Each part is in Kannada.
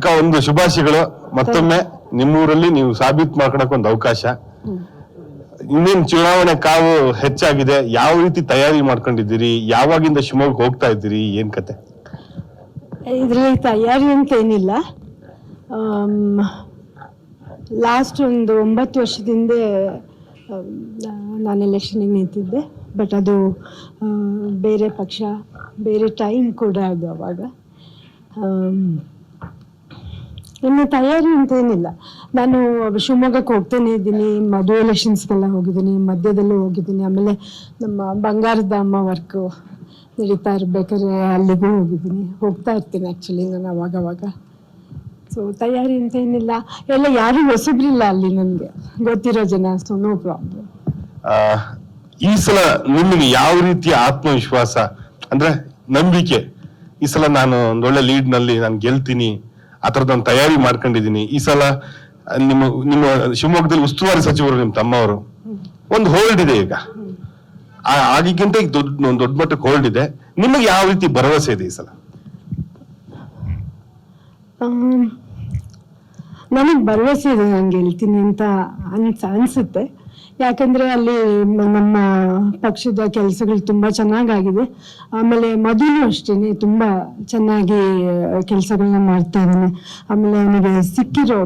ಅಕ್ಕ, ಒಂದು ಶುಭಾಶಯಗಳು. ಮತ್ತೊಮ್ಮೆ ನಿಮ್ಮೂರಲ್ಲಿ ನೀವು ಸಾಬೀತು ಮಾಡ್ಕೊಳಕ್ ಒಂದು ಅವಕಾಶ. ಇನ್ನೇನ್ ಚುನಾವಣೆ ಕಾವು ಹೆಚ್ಚಾಗಿದೆ. ಯಾವ ರೀತಿ ತಯಾರಿ ಮಾಡ್ಕೊಂಡಿದ್ದೀರಿ? ಯಾವಾಗಿಂದ ಶಿವಮೊಗ್ಗ ಹೋಗ್ತಾ ಇದ್ದೀರಿ? ಏನ್ ಕತೆ? ಇದರಲ್ಲಿ ತಯಾರಿ ಅಂತ ಏನಿಲ್ಲ. ಲಾಸ್ಟ್ ಒಂದು ಒಂಬತ್ತು ವರ್ಷದಿಂದ ನಾನು ಎಲೆಕ್ಷನಿಗೆ ನಿಂತಿದ್ದೆ. ಬಟ್ ಅದು ಬೇರೆ ಪಕ್ಷ, ಬೇರೆ ಟೈಮ್ ಕೂಡ ಅದು ಅವಾಗ. ಇನ್ನು ತಯಾರಿ ಅಂತ ಏನಿಲ್ಲ. ನಾನು ಶಿವಮೊಗ್ಗಕ್ಕೆ ಹೋಗ್ತಾನೆ ಇದ್ದೀನಿ, ಮದುವೆ ಎಲೆಕ್ಷನ್ಸ್ಗೆಲ್ಲ ಹೋಗಿದ್ದೀನಿ, ಮಧ್ಯದಲ್ಲೂ ಹೋಗಿದ್ದೀನಿ. ಆಮೇಲೆ ನಮ್ಮ ಬಂಗಾರದ ಅಮ್ಮ ವರ್ಕು ನಡೀತಾ ಇರ್ಬೇಕಾದ್ರೆ ಅಲ್ಲಿಗೂ ಹೋಗಿದ್ದೀನಿ. ಹೋಗ್ತಾ ಇರ್ತೀನಿ ಆ್ಯಕ್ಚುಲಿ ನಾನು ಅವಾಗ ಅವಾಗ. ಸೊ ತಯಾರಿ ಅಂತ ಏನಿಲ್ಲ. ಎಲ್ಲ ಯಾರೂ ಹೊಸಬ್ರಿಲ್ಲ ಅಲ್ಲಿ ನನಗೆ. ಗೊತ್ತಿರೋ ಜನ ಸೊ ನೋ ಪ್ರಾಬ್ಲಮ್ ಈ ಸಲ ನಿಮಗೆ ಯಾವ ರೀತಿಯ ಆತ್ಮವಿಶ್ವಾಸ, ಅಂದ್ರೆ ನಂಬಿಕೆ? ಈ ಸಲ ನಾನು ಒಂದೊಳ್ಳೆ ಲೀಡ್ನಲ್ಲಿ ನಾನು ಗೆಲ್ತೀನಿ. ಆ ಒಂದು ತಯಾರಿ ಮಾಡ್ಕೊಂಡಿದ್ದೀನಿ. ಈ ಸಲ ನಿಮ್ಮ ನಿಮ್ಮ ಶಿವಮೊಗ್ಗದಲ್ಲಿ ಉಸ್ತುವಾರಿ ಸಚಿವರು ನಿಮ್ಮ ತಮ್ಮವರು. ಒಂದು ಹೋಲ್ಡ್ ಇದೆ ಈಗ. ಆಗಿಗಿಂತ ಈಗ ದೊಡ್ಡ, ಒಂದು ದೊಡ್ಡ ಮಟ್ಟಕ್ಕೆ ಹೋಲ್ಡ್ ಇದೆ. ನಿಮಗೆ ಯಾವ ರೀತಿ ಭರವಸೆ ಇದೆ ಈ ಸಲ? ನನಗೆ ಭರವಸೆ ಇದೆ ನಾನು ಹೇಳ್ತೀನಿ ಅಂತ ಅನ್ಸ, ಅನ್ಸುತ್ತೆ. ಯಾಕಂದ್ರೆ ಅಲ್ಲಿ ನಮ್ಮ ಪಕ್ಷದ ಕೆಲಸಗಳು ತುಂಬಾ ಚೆನ್ನಾಗಾಗಿದೆ. ಆಮೇಲೆ ಮಧುನು ಅಷ್ಟೇನೆ, ತುಂಬಾ ಚೆನ್ನಾಗಿ ಕೆಲಸಗಳನ್ನ ಮಾಡ್ತಾ ಇದ್ದಾನೆ. ಆಮೇಲೆ ಅವನಿಗೆ ಸಿಕ್ಕಿರೋ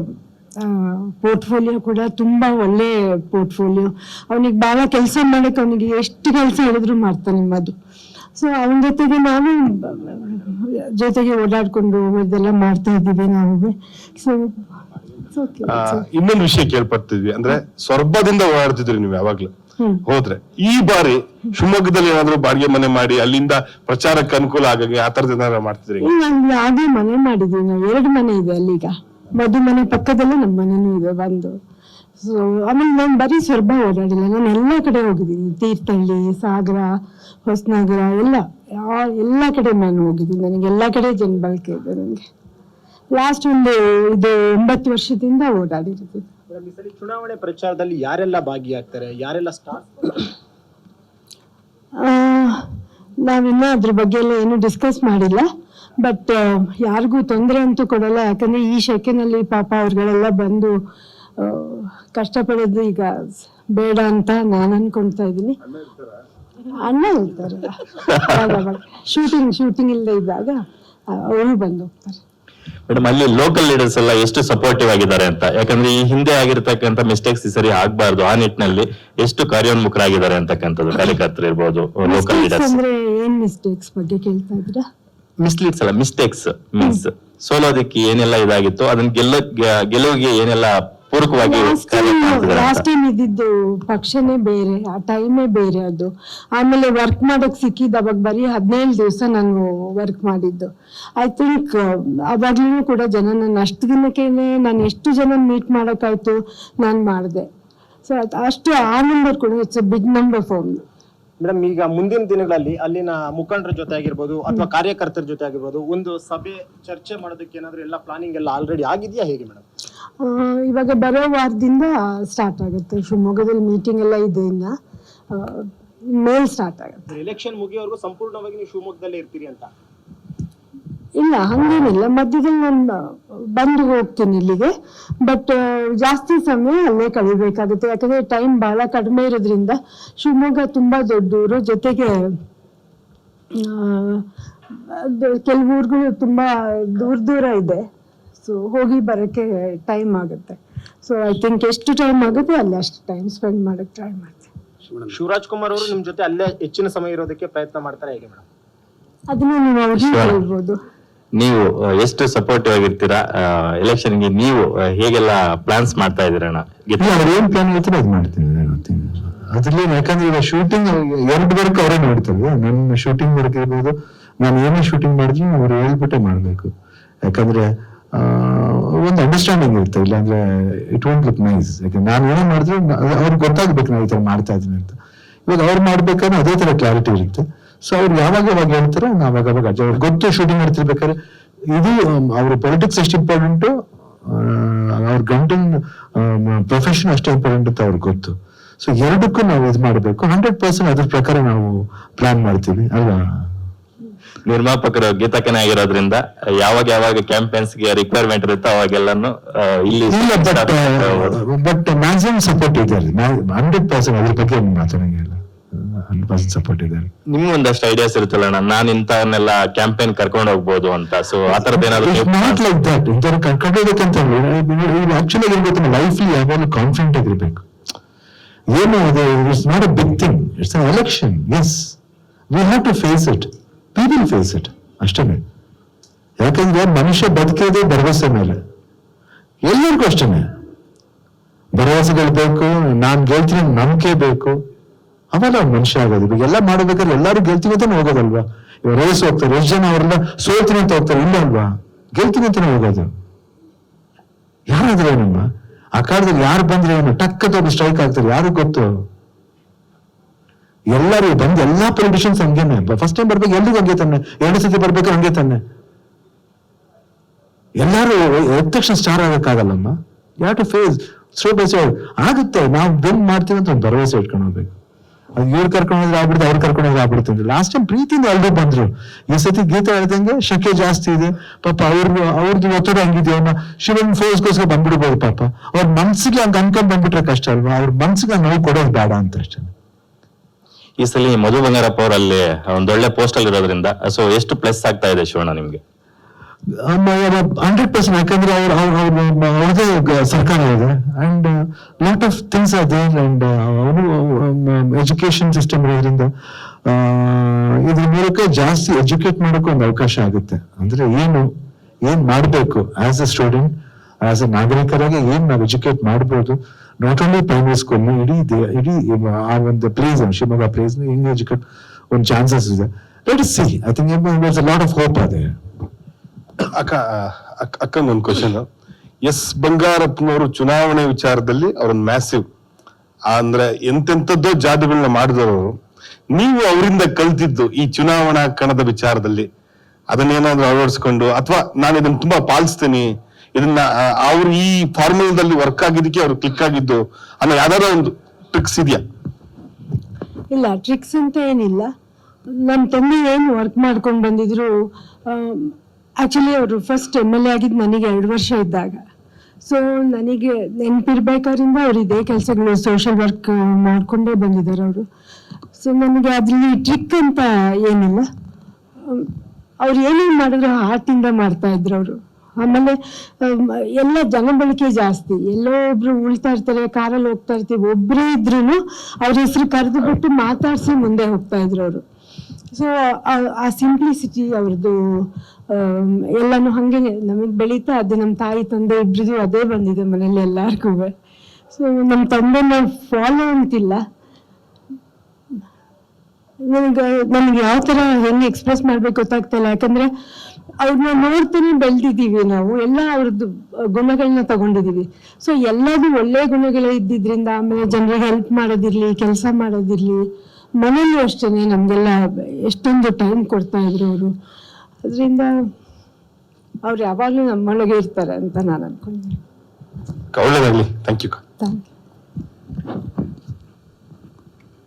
ಪೋರ್ಟ್ಫೋಲಿಯೋ ಕೂಡ ತುಂಬಾ ಒಳ್ಳೆ ಪೋರ್ಟ್ಫೋಲಿಯೋ ಅವನಿಗೆ ಬಹಳ ಕೆಲಸ ಮಾಡಕ್ಕೆ ಅವನಿಗೆ ಎಷ್ಟು ಕೆಲಸ ಹೇಳಿದ್ರು ಮಾಡ್ತಾನೆ ಮಧು. ಸೊ ಅವನ ಜೊತೆಗೆ ನಾವು, ಜೊತೆಗೆ ಓಡಾಡ್ಕೊಂಡು ಇದೆಲ್ಲ ಮಾಡ್ತಾ ಇದ್ದೀವಿ ನಾವು. ಸೊ ಇನ್ನೊಂದು ವಿಷಯ ಕೇಳ್ಪಡ್ತಿದ್ವಿ. ಅಂದ್ರೆ ಸ್ವರ್ಭದಿಂದ ಓಡಾಡ್ತಿದ್ರಿ ನೀವು ಯಾವಾಗ್ಲೂ. ಹೋದ್ರೆ ಈ ಬಾರಿ ಶಿವಮೊಗ್ಗದಲ್ಲಿ ಏನಾದ್ರು ಬಾಡಿಗೆ ಮನೆ ಮಾಡಿ ಅಲ್ಲಿಂದ ಪ್ರಚಾರಕ್ಕೆ ಅನುಕೂಲ ಆಗಂಗೆ ಆ ತರದ ಏನಾದ್ರು ಮಾಡ್ತಿದ್ರಿ ಯಾವ್ದೇ ಮನೆ ಮಾಡಿದ್ವಿ ನಾವು. ಎರಡು ಮನೆ ಇದೆ ಅಲ್ಲಿಗ ಮದು ಮನೆ ಪಕ್ಕದಲ್ಲೇ ನಮ್ಮ ಮನೆನೂ ಇದೆ ಬಂದು. ಸೊ ಆಮೇಲೆ ನಾನು ಬರೀ ಸ್ವರ್ಭ ಓಡಾಡಿಲ್ಲ. ನಾನು ಎಲ್ಲ ಕಡೆ ಹೋಗಿದ್ದೀನಿ. ತೀರ್ಥಹಳ್ಳಿ ಸಾಗರ ಹೊಸನಗರ ಎಲ್ಲ. ಎಲ್ಲಾ ಕಡೆ ನಾನು ಹೋಗಿದ್ದೀನಿ. ನನಗೆ ಎಲ್ಲ ಕಡೆ ಜನಬಳಕೆ ಇದೆ ನನಗೆ ಲಾಸ್ಟ್ ಒಂದು ಇದು ಒಂಬತ್ತು ವರ್ಷದಿಂದ ಓಡಾಡಿರುತ್ತೆ ಚುನಾವಣೆ ಪ್ರಚಾರದಲ್ಲಿ ಯಾರೆಲ್ಲ ಭಾಗಿಯಾಗ್ತಾರೆ? ಯಾರೆಲ್ಲ ಸ್ಟಾರ್ ನಾವಿನ್ನ ಅದ್ರ ಬಗ್ಗೆ ಎಲ್ಲ ಏನು ಡಿಸ್ಕಸ್ ಮಾಡಿಲ್ಲ. ಬಟ್ ಯಾರಿಗೂ ತೊಂದರೆ ಅಂತೂ ಕೊಡಲ್ಲ. ಯಾಕಂದ್ರೆ ಈ ಶೆಕೆನಲ್ಲಿ ಪಾಪ ಅವ್ರುಗಳೆಲ್ಲ ಬಂದು ಕಷ್ಟಪಡೋದು ಈಗ ಬೇಡ ಅಂತ ನಾನು ಅನ್ಕೊಳ್ತಾ ಇದ್ದೀನಿ. ಅಣ್ಣ ಹೇಳ್ತಾರೆ ಶೂಟಿಂಗ್ ಶೂಟಿಂಗ್ ಇಲ್ಲದೆ ಇದ್ದಾಗ ಅವರು ಬಂದು ಹೋಗ್ತಾರೆ. ಮೇಡಮ್ ಅಲ್ಲಿ ಲೋಕಲ್ ಲೀಡರ್ಸ್ ಎಲ್ಲ ಎಷ್ಟು ಸಪೋರ್ಟಿವ್ ಆಗಿದ್ದಾರೆ ಅಂತ. ಯಾಕಂದ್ರೆ ಈ ಹಿಂದೆ ಆಗಿರ್ತಕ್ಕಂಥ ಮಿಸ್ಟೇಕ್ಸ್ ಈ ಸರಿ ಆಗ್ಬಾರ್ದು. ಆ ನಿಟ್ಟಿನಲ್ಲಿ ಎಷ್ಟು ಕಾರ್ಯೋನ್ಮುಖರಾಗಿದ್ದಾರೆ ಅಂತಕ್ಕಂಥದ್ದು ಕಾರ್ಯಕರ್ತರು ಇರ್ಬೋದು ಲೋಕಲ್ ಲೀಡರ್ಸ್ ಅಂದ್ರೆ ಏನ್ ಮಿಸ್ಟೇಕ್ಸ್ ಬಗ್ಗೆ ಕೇಳ್ತಾ ಇದ್ದೀರಾ? ಮಿಸ್ಲೀಡ್ಸ್ ಅಲ್ಲ ಮಿಸ್ಟೇಕ್ಸ್ ಮೀನ್ಸ್ ಸೋಲೋದಕ್ಕೆ ಏನೆಲ್ಲ ಇದಾಗಿತ್ತು ಅದನ್ನ ಗೆಲ್ಲ ಗೆಲುವಿಗೆ ಏನೆಲ್ಲ ಪೂರಕವಾಗಿ ಲಾಸ್ಟ್ ಟೈಮ್ ಇದ್ದಿದ್ದು ಪಕ್ಷನೇ ಬೇರೆ ಆ ಟೈಮೇ ಬೇರೆ ಅದು. ಆಮೇಲೆ ವರ್ಕ್ ಮಾಡಕ್ ಸಿಕ್ಕಿದ್ದು ಅವಾಗ ಬರೀ ಹದಿನೇಳು ದಿವಸ ನಾನು ವರ್ಕ್ ಮಾಡಿದ್ದು. ಐ ಥಿಂಕ್ ಅವಾಗ್ಲೂ ಕೂಡ ಜನ ನನ್ನ ಅಷ್ಟು ದಿನಕ್ಕೆ ನಾನು ಎಷ್ಟು ಜನ ಮೀಟ್ ಮಾಡೋಕ್ಕಾಯ್ತು ನಾನು ಮಾಡಿದೆ. ಸೊ ಅಷ್ಟು ಆ ನಂಬರ್ ಕೂಡ it's a big number for me madam ಈಗ ಮುಂದಿನ ದಿನಗಳಲ್ಲಿ ಅಲ್ಲಿನ ಮುಖಂಡರ ಜೊತೆ ಆಗಿರ್ಬೋದು ಅಥವಾ ಕಾರ್ಯಕರ್ತರ ಜೊತೆ ಆಗಿರ್ಬೋದು ಒಂದು ಸಭೆ ಚರ್ಚೆ ಮಾಡೋದಕ್ಕೆ ಏನಾದ್ರು ಎಲ್ಲ ಪ್ಲಾನಿಂಗ್ ಎಲ್ಲ ಆಲ್ರೆಡಿ ಆಗಿದೆಯಾ ಹೇಗೆ ಮೇಡಮ್? ಇವಾಗ ಬರೋ ವಾರದಿಂದ ಸ್ಟಾರ್ಟ್ ಆಗುತ್ತೆ. ಶಿವಮೊಗ್ಗದಲ್ಲಿ ಮೀಟಿಂಗ್ ಎಲ್ಲ ಇದೆ ಇನ್ನ. ಮೇಲ್ ಸ್ಟಾರ್ಟ್ ಆಗುತ್ತೆ. ಎಲೆಕ್ಷನ್ ಮುಗಿಯೋವರೆಗೂ ಸಂಪೂರ್ಣವಾಗಿ ನೀವು ಶಿವಮೊಗ್ಗದಲ್ಲೇ ಇರ್ತೀರಿ ಅಂತ. ಇಲ್ಲ ಹಂಗೇನಿಲ್ಲ. ಮಧ್ಯದಲ್ಲಿ ನಾನು ಬಂದು ಹೋಗ್ತೀನಿ ಇಲ್ಲಿಗೆ. ಬಟ್ ಜಾಸ್ತಿ ಸಮಯ ಅಲ್ಲೇ ಕಳಿಬೇಕಾಗುತ್ತೆ. ಯಾಕಂದ್ರೆ ಟೈಮ್ ಬಹಳ ಕಡಿಮೆ ಇರೋದ್ರಿಂದ ಶಿವಮೊಗ್ಗ ತುಂಬಾ ದೊಡ್ಡ ಊರು. ಜೊತೆಗೆ ಕೆಲವು ಊರುಗಳು ತುಂಬಾ ದೂರ ದೂರ ಇದೆ. ಸೊ ಹೋಗಿ ಬರೋಕ್ಕೆ ಟೈಮ್ ಆಗುತ್ತೆ. ಸೊ ಐ ಥಿಂಕ್ ಎಷ್ಟು ಟೈಮ್ ಆಗುತ್ತೆ? ಅಲ್ಲಿ ಅಷ್ಟು ಟೈಮ್ ಸ್ಪೆಂಡ್ ಮಾಡಕ್ ಟ್ರೈ ಮಾಡ್ತೀನಿ. ಶಿವರಾಜ್ ಕುಮಾರ್ ಅವರು ನಿಮ್ ಜೊತೆ ಅಲ್ಲೇ ಹೆಚ್ಚಿನ ಸಮಯ ಇರೋದಕ್ಕೆ ಪ್ರಯತ್ನ ಮಾಡ್ತಾರೆ ಹೇಗೆ ಮೇಡಮ್? ಅದನ್ನ ನೀವು ಅವ್ರಿಗೆ. ಹೇಳ್ಬೋದು. ನೀವು ಎಷ್ಟು ಸಪೋರ್ಟಿವ್ ಆಗಿರ್ತೀರಾ ಎಲೆಕ್ಷನ್ಗೆ ನೀವು ಹೇಗೆಲ್ಲ ಪ್ಲಾನ್ಸ್ ಮಾಡ್ತಾ ಇದೀರಣ್ಣ ಏನ್ ಪ್ಲಾನ್ ಹೇಳ್ತಾರೆ ಅದು ಮಾಡ್ತೀನಿ ಅದ್ರಲ್ಲಿ ಯಾಕಂದ್ರೆ ಈಗ ಶೂಟಿಂಗ್ ಎರಡು ವರ್ಕ್ ಅವರೇ ನೋಡ್ತಾರೆ. ನನ್ನ ಶೂಟಿಂಗ್ ಇರ್ಬೋದು ನಾನು ಏನೇ ಶೂಟಿಂಗ್ ಮಾಡಿದ್ರು ಅವ್ರು ಹೇಳ್ಬಿಟ್ಟೆ ಮಾಡ್ಬೇಕು. ಯಾಕಂದ್ರೆ ಒಂದು ಅಂಡರ್ಸ್ಟ್ಯಾಂಡಿಂಗ್ ಇರುತ್ತೆ. ಇಲ್ಲಾಂದ್ರೆ ಇಟ್ ವೋಂಟ್ ಲುಕ್ ನೈಸ್ ಯಾಕಂದ್ರೆ ನಾನು ಏನೇ ಮಾಡಿದ್ರು ಅವ್ರಿಗೆ ಗೊತ್ತಾಗ್ಬೇಕು ನಾನು ಈ ತರ ಮಾಡ್ತಾ ಇದ್ದೀನಿ ಅಂತ. ಇವಾಗ ಅವ್ರು ಮಾಡ್ಬೇಕಾದ್ರೆ ಅದೇ ತರ ಕ್ಲಾರಿಟಿ ಇರುತ್ತೆ. ಸೊ ಅವ್ರು ಯಾವಾಗ ಯಾವಾಗ ಹೇಳ್ತಾರೆ ನಾವು adjust- ಅವ್ರಿಗೆ ಗೊತ್ತು ಶೂಟಿಂಗ್ ಮಾಡ್ತಿರ್ಬೇಕಾದ್ರೆ ಇದು ಅವ್ರ ಪೊಲಿಟಿಕ್ಸ್ ಎಷ್ಟು ಇಂಪಾರ್ಟೆಂಟು ಅವ್ರ ಗಂಟನ್ ಪ್ರೊಫೆಷನ್ ಅಷ್ಟೇ ಇಂಪಾರ್ಟೆಂಟ್ ಅಂತ ಅವ್ರಿಗೆ ಗೊತ್ತು. ಸೊ ಎರಡಕ್ಕೂ ನಾವು ಇದು ಮಾಡಬೇಕು. ಹಂಡ್ರೆಡ್ ಪರ್ಸೆಂಟ್ ಅದ್ರ ಪ್ರಕಾರ ನಾವು ಪ್ಲಾನ್ ಮಾಡ್ತೀವಿ ಅಲ್ವಾ? ನಿರ್ಮಾಪಕರು ಗೀತಕನೇ ಆಗಿರೋದ್ರಿಂದ ಯಾವಾಗ ಯಾವಾಗ ಕ್ಯಾಂಪೇನ್ಸ್ಗೆ ರಿಕ್ವೈರ್ಮೆಂಟ್ ಇರುತ್ತೋ ಅವಾಗೆಲ್ಲಾನು ಇಲ್ಲಿ ಬಟ್. ಮ್ಯಾಕ್ಸಿಮಮ್ ಸಪೋರ್ಟ್ ಇದೆ ಹಂಡ್ರೆಡ್ ಪರ್ಸೆಂಟ್ ಅದ್ರ ಬಗ್ಗೆ ಮಾತಾಡಂಗಿಲ್ಲ. ಹಂಡ್ರೆಡ್ ಸಪೋರ್ಟ್ ಇದೆ ನಿಮ್ಗೆ ಒಂದಷ್ಟು ಐಡಿಯಾಸ್ ಇರುತ್ತಲ್ಲ ಅಣ್ಣ? ನಾನ್ ಇಂಥವನ್ನೆಲ್ಲ ಕ್ಯಾಂಪೇನ್ ಕರ್ಕೊಂಡು ಹೋಗ್ಬೋದು ಅಂತ. ಸೊ ಆ ತರದ್ ಏನಾದ್ರು ನಾಟ್ ಲೈಕ್ ದಟ್ ಇಂಥವ್ರು ಕರ್ಕೊಂಡೋಗ್ಬೇಕಂತ ಆಕ್ಚುಲಿ ಏನ್ ಗೊತ್ತಿಲ್ಲ ಲೈಫ್ ಯಾವಾಗಲೂ ಕಾನ್ಫಿಡೆಂಟ್ ಆಗಿರ್ಬೇಕು ಏನು ಅದು it's not a big thing it's an election as we have to face it people face it ಅಷ್ಟೇ ಯಾಕಂದ್ರೆ ಮನುಷ್ಯ ಬದುಕೋದು ಭರವಸೆ ಮೇಲೆ. ಎಲ್ಲರಿಗೂ ಅಷ್ಟೇ ಭರವಸೆಗಳು ಬೇಕು ನಾನು ಗೆಲ್ತೀನಿ ನಂಬಿಕೆ ಬೇಕು. ಅವ್ನ್ ಮನುಷ್ಯ ಆಗೋದು. ಇವಾಗ ಎಲ್ಲ ಮಾಡ್ಬೇಕಾದ್ರೆ ಎಲ್ಲರೂ ಗೆಲ್ತೀನಿ ಅಂತ ಹೋಗೋದಲ್ವಾ? ಇವಾಗ ರೇಸ್ ಹೋಗ್ತಾರೆ, ಎಷ್ಟು ಜನ ಅವರೆಲ್ಲ ಸೋಲ್ತೀನಿ ಅಂತ ಹೋಗ್ತಾರೆ, ಇಲ್ಲ ಅಲ್ವಾ? ಗೆಲ್ತೀನಿ ಅಂತಾನೆ ಹೋಗೋದು. ಯಾರಾದ್ರೆ ಏನಮ್ಮ? ಆ ಕಾಲದಲ್ಲಿ ಯಾರು ಬಂದ್ರೆ ಏನು? ಟಕ್ ತಗೊಂಡು ಸ್ಟ್ರೈಕ್ ಆಗ್ತಾರೆ ಯಾರು ಗೊತ್ತು? ಎಲ್ಲರೂ ಬಂದು ಎಲ್ಲಾ ಪೊಲಿಟಿಷಿಯನ್ಸ್ ಹಂಗೇನೆ. ಫಸ್ಟ್ ಟೈಮ್ ಬರ್ಬೇಕು, ಎಲ್ಲಿಗೆ ಹಂಗೆ ತಾನೆ? ಎರಡು ಸತಿ ಬರ್ಬೇಕು, ಹಂಗೆ ತಾನೆ? ಎಲ್ಲರೂ ಎದ್ದ ತಕ್ಷಣ ಸ್ಟಾರ್ ಆಗಕ್ಕಾಗಲ್ಲಮ್ಮ? ಯಾವ ಟು ಫೇಸ್ ಸ್ಲೋ ಬೈ ಆಗುತ್ತೆ, ನಾವು ಬೆನ್ ಮಾಡ್ತೀವಿ ಅಂತ ಒಂದು ಭರವಸೆ ಇಟ್ಕೊಂಡು ಹೋಗ್ಬೇಕು. ಅದು ಇವ್ರು ಕರ್ಕೊಂಡು ಹೋದ್ರೆ ಆಗ್ಬಿಡುತ್ತೆ ಅವ್ರು ಕರ್ಕೊಂಡು ಹೋದ್ರೆ ಅಂದ್ರೆ ಲಾಸ್ಟ್ ಟೈಮ್ ಪ್ರೀತಿಯಿಂದ ಎಲ್ರು ಬಂದ್ರು. ಈ ಸತಿ ಗೀತೆ ಹೇಳ್ದಂಗೆ ಶಕೆ ಜಾಸ್ತಿ ಇದೆ. ಪಾಪ ಅವ್ರಿಗೆ ಅವ್ರದ್ದು ಒತ್ತಡ ಅಮ್ಮ ಶಿವನ್ ಫೋರ್ಸ್ಗೋಸ್ಕರ ಬಂದ್ಬಿಡ್ಬೋದು ಪಾಪ. ಅವ್ರ ಮನ್ಸಿಗೆ ಹಂಗ ಅನ್ಕೊಂಡ್ ಬಂದ್ಬಿಟ್ರೆ ಕಷ್ಟ ಅಲ್ವಾ? ಅವ್ರ ಮನ್ಸಿಗೆ ನೋವು ಕೊಡೋದು ಬೇಡ ಅಂತ ಅಷ್ಟೇ. ಈ ಸಲ ಮಧು ಬಂಗಾರಪ್ಪ ಅವರಲ್ಲಿ ಒಂದೊಳ್ಳೆ ಪೋಸ್ಟ್ ಅಲ್ಲಿ ಇರೋದ್ರಿಂದ ಸೊ ಎಷ್ಟು ಪ್ಲಸ್ ಆಗ್ತಾ ಇದೆ ಶಿವಣ್ಣ ನಿಮ್ಗೆ? ಹಂಡ್ರೆಡ್ ಪರ್ಸೆಂಟ್ ಯಾಕಂದ್ರೆ ಅವ್ರ ಅವ್ರ ಅವ್ರದೇ ಸರ್ಕಾರ ಇದೆ. And lot of things are there and ಅವರು ಎಜುಕೇಶನ್ ಸಿಸ್ಟಮ್ ಇರೋದ್ರಿಂದ ಇದ್ರ ಮೂಲಕ ಜಾಸ್ತಿ ಎಜುಕೇಟ್ ಮಾಡೋಕೆ ಒಂದು ಅವಕಾಶ ಆಗುತ್ತೆ. ಅಂದ್ರೆ ಏನು, ಏನ್ ಮಾಡಬೇಕು as a student as a ನಾಗರಿಕರಾಗಿ ಏನ್ ನಾವು ಎಜುಕೇಟ್ ಮಾಡ್ಬೋದು? ನಾಟ್ ಓನ್ಲಿ ಪ್ರೈಮರಿ ಸ್ಕೂಲ್ ಇಡೀ ಇಡೀ ಆ ಒಂದು ಪ್ಲೇಸ್ ಶಿವಮೊಗ್ಗ ಪ್ಲೇಸ್ ಹೆಂಗ್ ಎಜುಕೇಟ್ ಒಂದು ಚಾನ್ಸಸ್ ಇದೆ. Let see I think lot of hope ಅದೇ ಅಕ್ಕ ಅಕ್ಕ- ಕ್ವಶನ್ ಎಸ್ ಬಂಗಾರಪ್ಪನವರು ಚುನಾವಣೆ ವಿಚಾರದಲ್ಲಿ ಅವ್ರನ್ನ ಮ್ಯಾಸಿವ್ ಅಂದ್ರೆ ಎಂತೆಂಥದ್ದೋ ಜಾದುಗಳನ್ನ ಮಾಡಿದವರು ನೀವು ಅವರಿಂದ ಕಲ್ತಿದ್ದು ಈ ಚುನಾವಣಾ ಕಣದ ವಿಚಾರದಲ್ಲಿ. ಅದನ್ನೇನಾದ್ರೂ ಅಳವಡಿಸ್ಕೊಂಡು, ಅಥವಾ ನಾನು ಇದನ್ನ ತುಂಬಾ ಪಾಲಿಸ್ತೀನಿ. ಇದನ್ನ ಅವ್ರು ಈ ಫಾರ್ಮುಲಾದಲ್ಲಿ ವರ್ಕ್ ಆಗಿದ್ದಕ್ಕೆ ಅವ್ರು ಕ್ಲಿಕ್ ಆಗಿದ್ದು ಅನ್ನೋ ಯಾವ್ದಾರ ಒಂದು ಟ್ರಿಕ್ಸ್ ಇದೆಯಾ? ಇಲ್ಲ ಟ್ರಿಕ್ಸ್ ಅಂತ ಏನಿಲ್ಲ. ನಮ್ಮ ತಂದೆ ಏನು ವರ್ಕ್ ಮಾಡ್ಕೊಂಡು ಬಂದಿದ್ರು ಆ್ಯಕ್ಚುಲಿ ಅವರು ಫಸ್ಟ್ ಎಂ ಎಲ್ ಎ ಆಗಿದ್ದು ನನಗೆ ಎರಡು ವರ್ಷ ಇದ್ದಾಗ. ಸೊ ನನಗೆ ನೆನಪಿರ್ಬೇಕಾದ್ರಿಂದ ಅವ್ರು ಇದೇ ಕೆಲಸಗಳು ಸೋಷಿಯಲ್ ವರ್ಕ್ ಮಾಡಿಕೊಂಡೇ ಬಂದಿದ್ದಾರೆ ಅವರು. ಸೊ ನನಗೆ ಅದರಲ್ಲಿ ಟ್ರಿಕ್ ಅಂತ ಏನಿಲ್ಲ. ಅವ್ರು ಏನೇನು ಮಾಡಿದ್ರು ಹಾರ್ಟಿಂದ ಮಾಡ್ತಾ ಇದ್ರು ಅವರು. ಆಮೇಲೆ ಎಲ್ಲ ಜನಬಳಕೆ ಜಾಸ್ತಿ. ಎಲ್ಲೋ ಒಬ್ರು ಉಳ್ತಾ ಇರ್ತಾರೆ, ಕಾರಲ್ಲಿ ಹೋಗ್ತಾ ಇರ್ತೀವಿ. ಒಬ್ಬರೇ ಇದ್ರು ಅವ್ರ ಹೆಸರು ಕರೆದು ಬಿಟ್ಟು ಮಾತಾಡಿಸಿ ಮುಂದೆ ಹೋಗ್ತಾ ಇದ್ರು ಅವರು. ಸೊ ಆ ಸಿಂಪ್ಲಿಸಿಟಿ ಅವ್ರದ್ದು ಎಲ್ಲಾನು ಹಂಗೆ ನಮಗೆ ಬೆಳೀತಾ ಅದು ನಮ್ಮ ತಾಯಿ, ತಂದೆ ಇಬ್ಬರದು ಅದೇ ಬಂದಿದೆ ಮನೇಲಿ ಎಲ್ಲಾರ್ಗೂ. ಸೊ ನಮ್ಮ ತಂದೆನ ಫಾಲೋ ಅಂತಿಲ್ಲ. ನನಗೆ ನನಗೆ ಯಾವ ತರ ಹೆಂಗೆ ಎಕ್ಸ್ಪ್ರೆಸ್ ಮಾಡ್ಬೇಕು ಗೊತ್ತಾಗ್ತಿಲ್ಲ. ಯಾಕಂದ್ರೆ ಅವ್ರನ್ನ ನೋಡ್ತಾನೆ ಬೆಳೆದಿದ್ದೀವಿ ನಾವು. ಎಲ್ಲ ಅವ್ರದ್ದು ಗುಣಗಳನ್ನ ತಗೊಂಡಿದೀವಿ ಸೊ ಎಲ್ಲದೂ ಒಳ್ಳೆ ಗುಣಗಳೇ ಇದ್ದಿದ್ರಿಂದ, ಆಮೇಲೆ ಜನರಿಗೆ ಹೆಲ್ಪ್ ಮಾಡೋದಿರ್ಲಿ, ಕೆಲಸ ಮಾಡೋದಿರ್ಲಿ ಮನೇಲೂ ಅಷ್ಟೇ ನಮಗೆಲ್ಲ ಎಷ್ಟೊಂದು ಟೈಮ್ ಕೊಡ್ತಾ ಇದ್ರು ಅವರು. ಅದರಿಂದ ಅವ್ರು ಯಾವಾಗಲೂ ನಮ್ಮೊಳಗೆ ಇರ್ತಾರೆ ಅಂತ ನಾನು ಅನ್ಕೊಂಡಿದ್ದೀನಿ ಥ್ಯಾಂಕ್ ಯು ಥ್ಯಾಂಕ್ ಯು